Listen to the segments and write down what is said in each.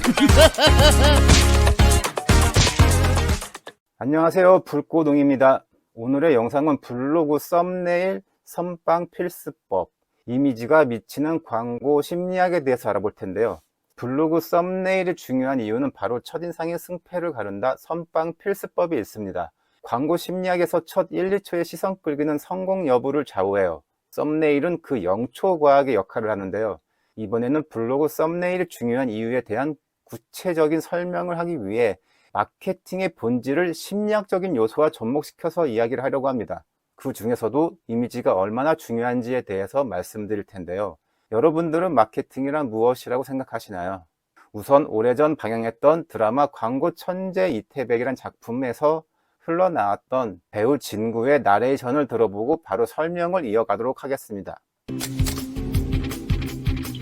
안녕하세요. 불꽃웅입니다. 오늘의 영상은 블로그 썸네일 선빵 필수법, 이미지가 미치는 광고 심리학에 대해서 알아볼 텐데요. 블로그 썸네일이 중요한 이유는 바로 첫인상의 승패를 가른다 선빵 필수법이 있습니다. 광고 심리학에서 첫 1, 2초의 시선 끌기는 성공 여부를 좌우해요. 썸네일은 그 0초 과학의 역할을 하는데요. 이번에는 블로그 썸네일이 중요한 이유에 대한 구체적인 설명을 하기 위해 마케팅의 본질을 심리학적인 요소와 접목시켜서 이야기를 하려고 합니다. 그 중에서도 이미지가 얼마나 중요한지에 대해서 말씀드릴 텐데요. 여러분들은 마케팅이란 무엇이라고 생각하시나요? 우선 오래전 방영했던 드라마 광고 천재 이태백이란 작품에서 흘러나왔던 배우 진구의 나레이션을 들어보고 바로 설명을 이어가도록 하겠습니다.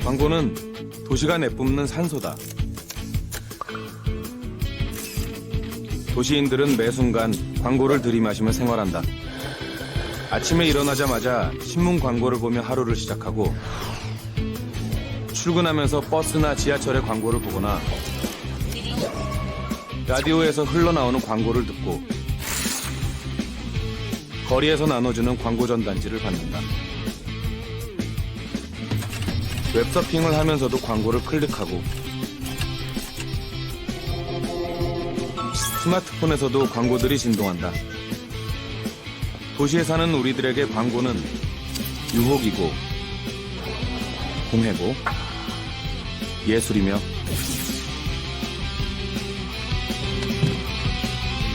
광고는 도시가 내뿜는 산소다. 도시인들은 매 순간 광고를 들이마시며 생활한다. 아침에 일어나자마자 신문 광고를 보며 하루를 시작하고 출근하면서 버스나 지하철의 광고를 보거나 라디오에서 흘러나오는 광고를 듣고 거리에서 나눠주는 광고 전단지를 받는다. 웹서핑을 하면서도 광고를 클릭하고 스마트폰에서도 광고들이 진동한다. 도시에 사는 우리들에게 광고는 유혹이고 공해고 예술이며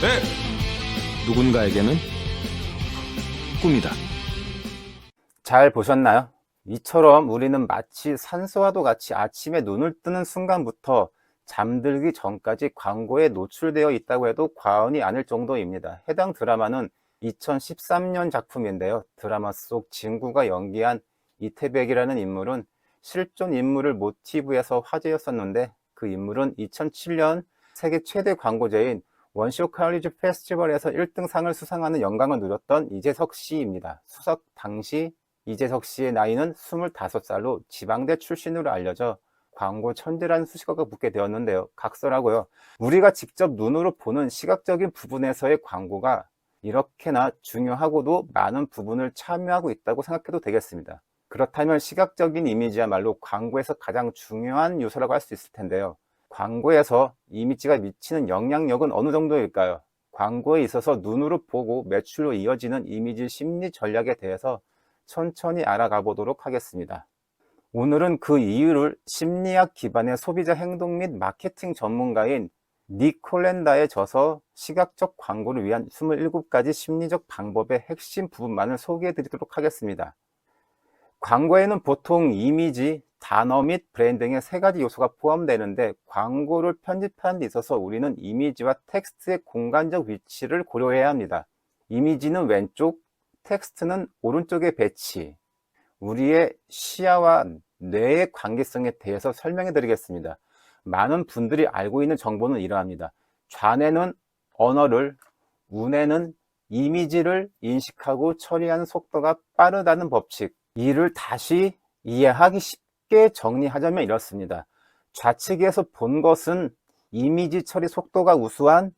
네! 누군가에게는 꿈이다. 잘 보셨나요? 이처럼 우리는 마치 산소와도 같이 아침에 눈을 뜨는 순간부터 잠들기 전까지 광고에 노출되어 있다고 해도 과언이 아닐 정도입니다. 해당 드라마는 2013년 작품인데요. 드라마 속 진구가 연기한 이태백이라는 인물은 실존 인물을 모티브해서 화제였었는데 그 인물은 2007년 세계 최대 광고제인 원쇼 칼리지 페스티벌에서 1등상을 수상하는 영광을 누렸던 이재석 씨입니다. 수석 당시 이재석 씨의 나이는 25살로 지방대 출신으로 알려져 광고 천재라는 수식어가 붙게 되었는데요. 각설하고요. 우리가 직접 눈으로 보는 시각적인 부분에서의 광고가 이렇게나 중요하고도 많은 부분을 참여하고 있다고 생각해도 되겠습니다. 그렇다면 시각적인 이미지야말로 광고에서 가장 중요한 요소라고 할 수 있을 텐데요. 광고에서 이미지가 미치는 영향력은 어느 정도일까요? 광고에 있어서 눈으로 보고 매출로 이어지는 이미지 심리 전략에 대해서 천천히 알아가 보도록 하겠습니다. 오늘은 그 이유를 심리학 기반의 소비자 행동 및 마케팅 전문가인 니콜랜다의 저서 시각적 광고를 위한 27가지 심리적 방법의 핵심 부분만을 소개해 드리도록 하겠습니다. 광고에는 보통 이미지, 단어 및 브랜딩의 세 가지 요소가 포함되는데 광고를 편집하는 데 있어서 우리는 이미지와 텍스트의 공간적 위치를 고려해야 합니다. 이미지는 왼쪽, 텍스트는 오른쪽에 배치. 우리의 시야와 뇌의 관계성에 대해서 설명해 드리겠습니다. 많은 분들이 알고 있는 정보는 이러합니다. 좌뇌는 언어를, 우뇌는 이미지를 인식하고 처리하는 속도가 빠르다는 법칙. 이를 다시 이해하기 쉽게 정리하자면 이렇습니다. 좌측에서 본 것은 이미지 처리 속도가 우수한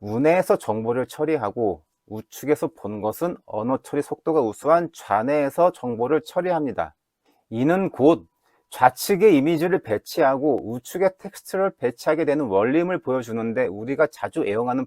우뇌에서 정보를 처리하고 우측에서 본 것은 언어 처리 속도가 우수한 좌뇌에서 정보를 처리합니다. 이는 곧 좌측에 이미지를 배치하고 우측에 텍스트를 배치하게 되는 원림을 보여주는데 우리가 자주 애용하는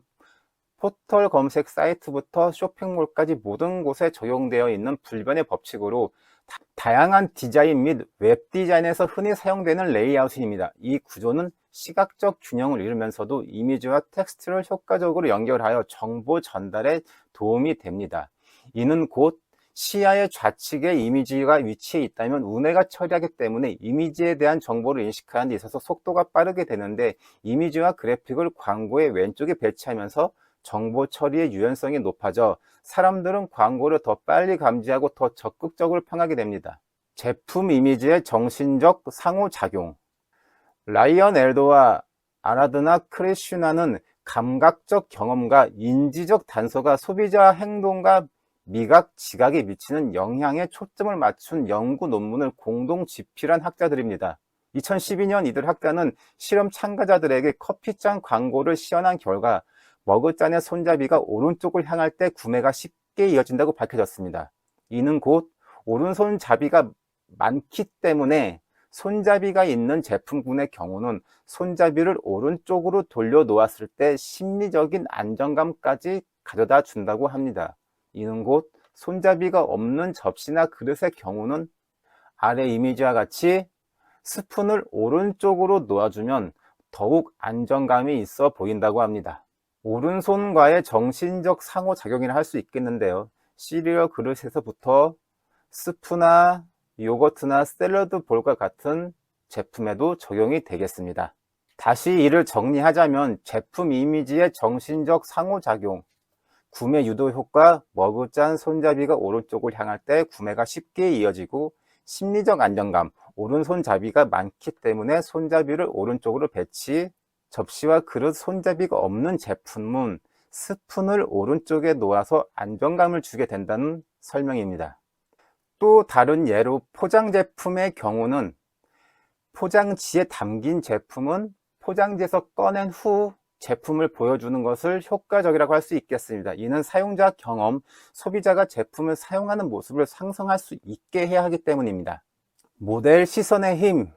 포털 검색 사이트부터 쇼핑몰까지 모든 곳에 적용되어 있는 불변의 법칙으로 다- 다양한 디자인 및 웹 디자인에서 흔히 사용되는 레이아웃입니다. 이 구조는 시각적 균형을 이루면서도 이미지와 텍스트를 효과적으로 연결하여 정보 전달에 도움이 됩니다. 이는 곧 시야의 좌측에 이미지가 위치해 있다면 우뇌가 처리하기 때문에 이미지에 대한 정보를 인식하는 데 있어서 속도가 빠르게 되는데 이미지와 그래픽을 광고의 왼쪽에 배치하면서 정보 처리의 유연성이 높아져 사람들은 광고를 더 빨리 감지하고 더 적극적으로 평하게 됩니다. 제품 이미지의 정신적 상호작용 라이언 엘도와 아라드나 크레슈나는 감각적 경험과 인지적 단서가 소비자 행동과 미각, 지각에 미치는 영향에 초점을 맞춘 연구 논문을 공동 집필한 학자들입니다. 2012년 이들 학자는 실험 참가자들에게 커피잔 광고를 시연한 결과 머그잔의 손잡이가 오른쪽을 향할 때 구매가 쉽게 이어진다고 밝혀졌습니다. 이는 곧 오른손 잡이가 많기 때문에 손잡이가 있는 제품군의 경우는 손잡이를 오른쪽으로 돌려 놓았을 때 심리적인 안정감까지 가져다 준다고 합니다. 이는 곧 손잡이가 없는 접시나 그릇의 경우는 아래 이미지와 같이 스푼을 오른쪽으로 놓아주면 더욱 안정감이 있어 보인다고 합니다. 오른손과의 정신적 상호작용이라 할 수 있겠는데요. 시리얼 그릇에서부터 스프나 요거트나 샐러드 볼과 같은 제품에도 적용이 되겠습니다. 다시 이를 정리하자면 제품 이미지의 정신적 상호작용, 구매 유도 효과, 머그잔 손잡이가 오른쪽을 향할 때 구매가 쉽게 이어지고 심리적 안정감, 오른손잡이가 많기 때문에 손잡이를 오른쪽으로 배치, 접시와 그릇 손잡이가 없는 제품은 스푼을 오른쪽에 놓아서 안정감을 주게 된다는 설명입니다. 또 다른 예로 포장 제품의 경우는 포장지에 담긴 제품은 포장지에서 꺼낸 후 제품을 보여주는 것을 효과적이라고 할 수 있겠습니다. 이는 사용자 경험, 소비자가 제품을 사용하는 모습을 상상할 수 있게 해야 하기 때문입니다. 모델 시선의 힘,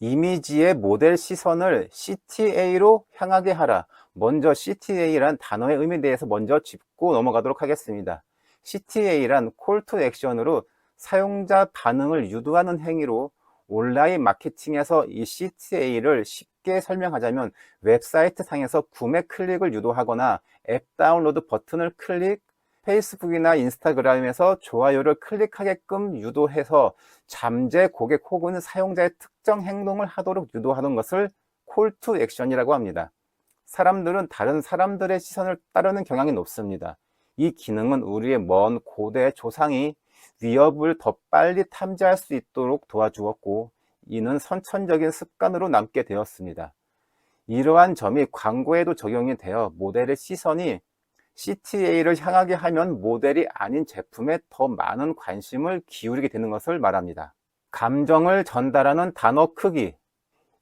이미지의 모델 시선을 CTA로 향하게 하라. 먼저 CTA란 단어의 의미에 대해서 먼저 짚고 넘어가도록 하겠습니다. CTA란 콜 투 액션으로 사용자 반응을 유도하는 행위로 온라인 마케팅에서 이 CTA를 쉽게 설명하자면 웹사이트 상에서 구매 클릭을 유도하거나 앱 다운로드 버튼을 클릭, 페이스북이나 인스타그램에서 좋아요를 클릭하게끔 유도해서 잠재 고객 혹은 사용자의 특정 행동을 하도록 유도하는 것을 콜 투 액션이라고 합니다. 사람들은 다른 사람들의 시선을 따르는 경향이 높습니다. 이 기능은 우리의 먼 고대 조상이 위협을 더 빨리 탐지할 수 있도록 도와주었고 이는 선천적인 습관으로 남게 되었습니다. 이러한 점이 광고에도 적용이 되어 모델의 시선이 CTA를 향하게 하면 모델이 아닌 제품에 더 많은 관심을 기울이게 되는 것을 말합니다. 감정을 전달하는 단어 크기,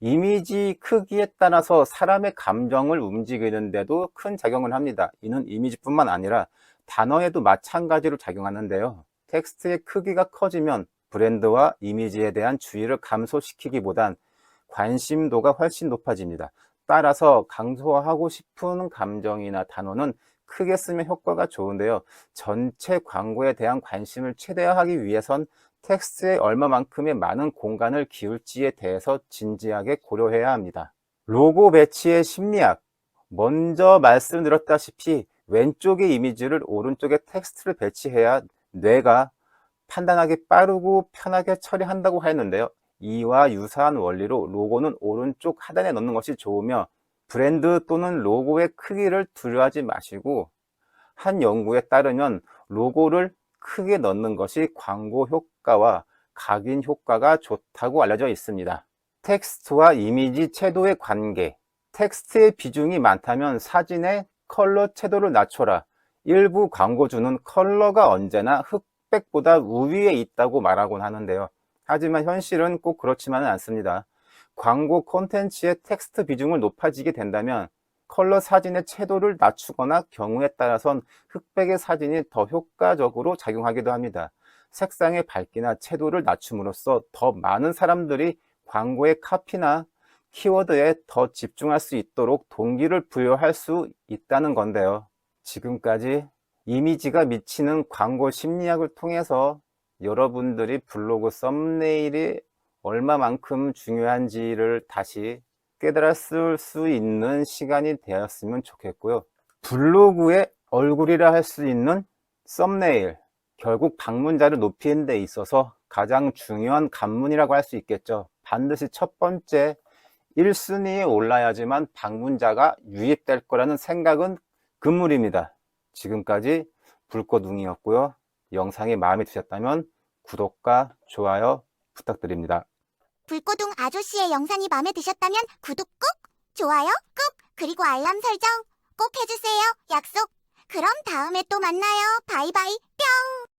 이미지 크기에 따라서 사람의 감정을 움직이는데도 큰 작용을 합니다. 이는 이미지뿐만 아니라 단어에도 마찬가지로 작용하는데요. 텍스트의 크기가 커지면 브랜드와 이미지에 대한 주의를 감소시키기보단 관심도가 훨씬 높아집니다. 따라서 강조하고 싶은 감정이나 단어는 크게 쓰면 효과가 좋은데요. 전체 광고에 대한 관심을 최대화하기 위해선 텍스트에 얼마만큼의 많은 공간을 기울지에 대해서 진지하게 고려해야 합니다. 로고 배치의 심리학. 먼저 말씀드렸다시피 왼쪽의 이미지를 오른쪽에 텍스트를 배치해야 뇌가 판단하기 빠르고 편하게 처리한다고 하였는데요. 이와 유사한 원리로 로고는 오른쪽 하단에 넣는 것이 좋으며 브랜드 또는 로고의 크기를 두려워하지 마시고 한 연구에 따르면 로고를 크게 넣는 것이 광고 효과와 각인 효과가 좋다고 알려져 있습니다. 텍스트와 이미지 채도의 관계 텍스트의 비중이 많다면 사진의 컬러 채도를 낮춰라. 일부 광고주는 컬러가 언제나 흑백보다 우위에 있다고 말하곤 하는데요. 하지만 현실은 꼭 그렇지만은 않습니다. 광고 콘텐츠의 텍스트 비중을 높아지게 된다면 컬러 사진의 채도를 낮추거나 경우에 따라선 흑백의 사진이 더 효과적으로 작용하기도 합니다. 색상의 밝기나 채도를 낮춤으로써 더 많은 사람들이 광고의 카피나 키워드에 더 집중할 수 있도록 동기를 부여할 수 있다는 건데요. 지금까지 이미지가 미치는 광고 심리학을 통해서 여러분들이 블로그 썸네일이 얼마만큼 중요한지를 다시 깨달았을 수 있는 시간이 되었으면 좋겠고요. 블로그의 얼굴이라 할 수 있는 썸네일, 결국 방문자를 높이는 데 있어서 가장 중요한 관문이라고 할 수 있겠죠. 반드시 첫 번째 1순위에 올라야지만 방문자가 유입될 거라는 생각은 금물입니다. 지금까지 불꽃웅이었고요. 영상이 마음에 드셨다면 구독과 좋아요 부탁드립니다. 불꽃웅 아저씨의 영상이 마음에 드셨다면 구독 꾹, 좋아요 꾹, 그리고 알람 설정 꼭 해주세요. 약속. 그럼 다음에 또 만나요. 바이바이. 뿅.